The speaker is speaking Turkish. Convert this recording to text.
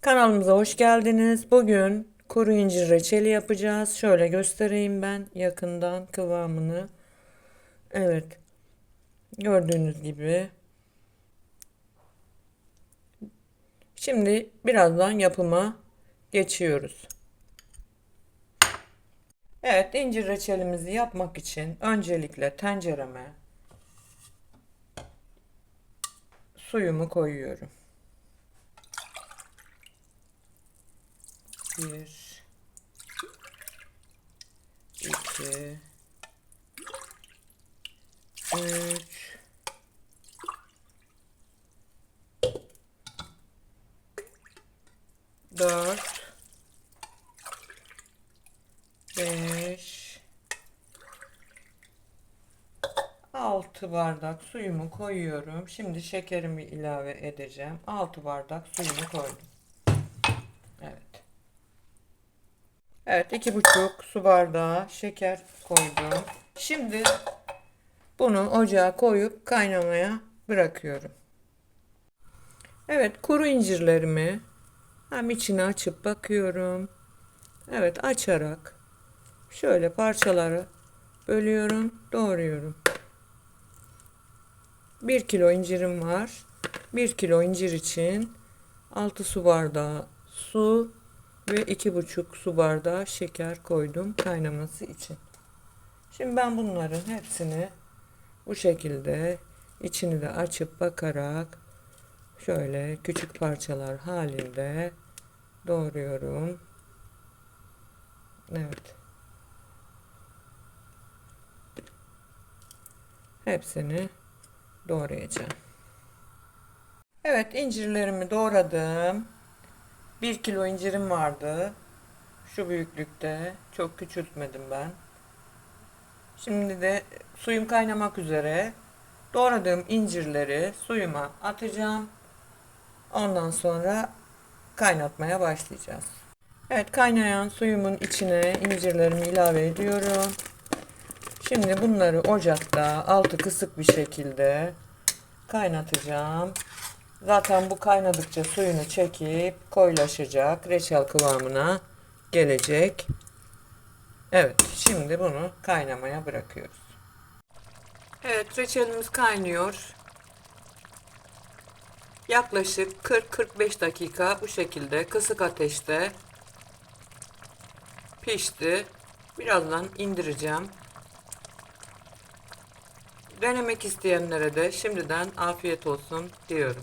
Kanalımıza hoş geldiniz. Bugün kuru incir reçeli yapacağız. Şöyle göstereyim ben yakından kıvamını. Evet. Gördüğünüz gibi. Şimdi birazdan yapıma geçiyoruz. Evet, incir reçelimizi yapmak için öncelikle tencereme suyumu koyuyorum. Bir, iki, üç, dört, beş, altı bardak suyumu koyuyorum. Şimdi şekerimi ilave edeceğim. Altı bardak suyumu koydum. Evet. Evet iki buçuk su bardağı şeker koydum. Şimdi bunu ocağa koyup kaynamaya bırakıyorum. Evet kuru incirlerimi hem içine açıp bakıyorum. Evet açarak şöyle parçaları bölüyorum, doğruyorum. 1 kilo incirim var. 1 kilo incir için 6 su bardağı su ve 2,5 su bardağı şeker koydum kaynaması için. Şimdi ben bunların hepsini bu şekilde içini de açıp bakarak şöyle küçük parçalar halinde doğruyorum. Evet. Hepsini doğrayacağım. Evet incirlerimi doğradım. 1 kilo incirim vardı. Şu büyüklükte. Çok küçültmedim ben. Şimdi de suyum kaynamak üzere. Doğradığım incirleri suyuma atacağım. Ondan sonra kaynatmaya başlayacağız. Evet kaynayan suyumun içine incirlerimi ilave ediyorum. Şimdi bunları ocakta altı kısık bir şekilde kaynatacağım. Zaten bu kaynadıkça suyunu çekip koyulaşacak. Reçel kıvamına gelecek. Evet, şimdi bunu kaynamaya bırakıyoruz. Evet, reçelimiz kaynıyor. Yaklaşık 40-45 dakika bu şekilde kısık ateşte pişti. Birazdan indireceğim. Denemek isteyenlere de şimdiden afiyet olsun diyorum.